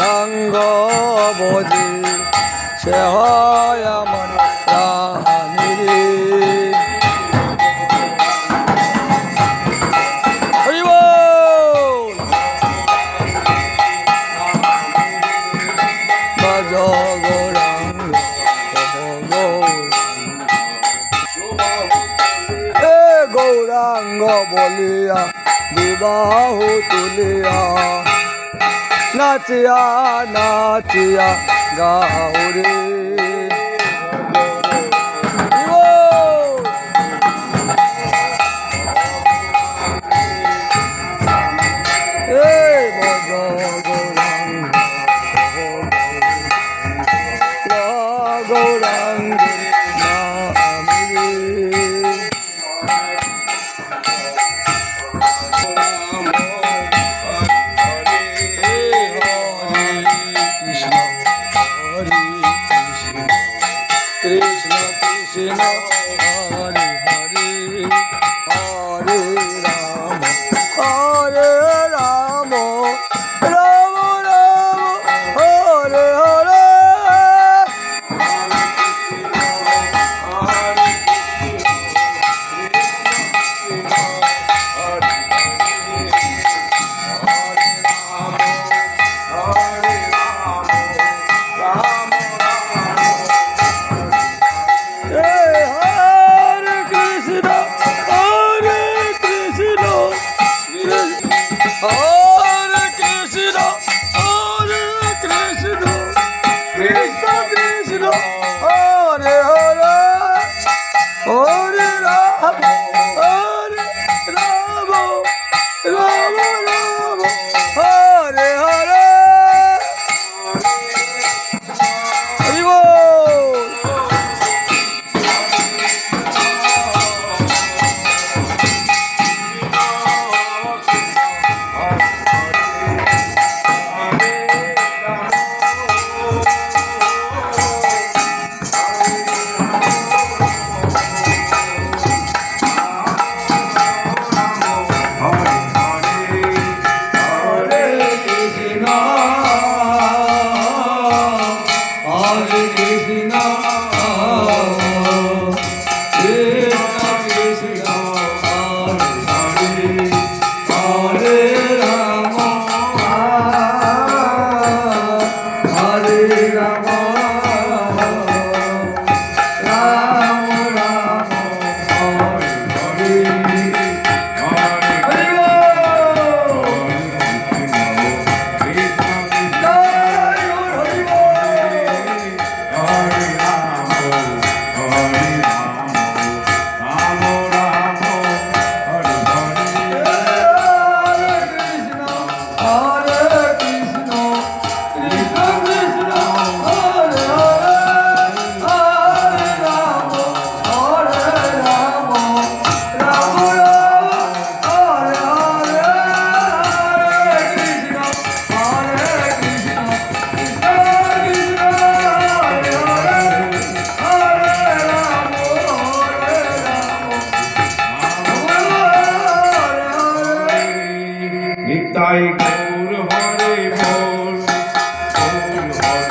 রঙ্গ বোঝি সে হয় আমার জগ সাঙ্গ বলিয়া বিবাহ তুলিয়া নাচিয়া নাচিয়া গাহরে Gaurang কৃষ্ণ হরে হরে হরে Ram. গাই গৌর হরে বল গৌর হরে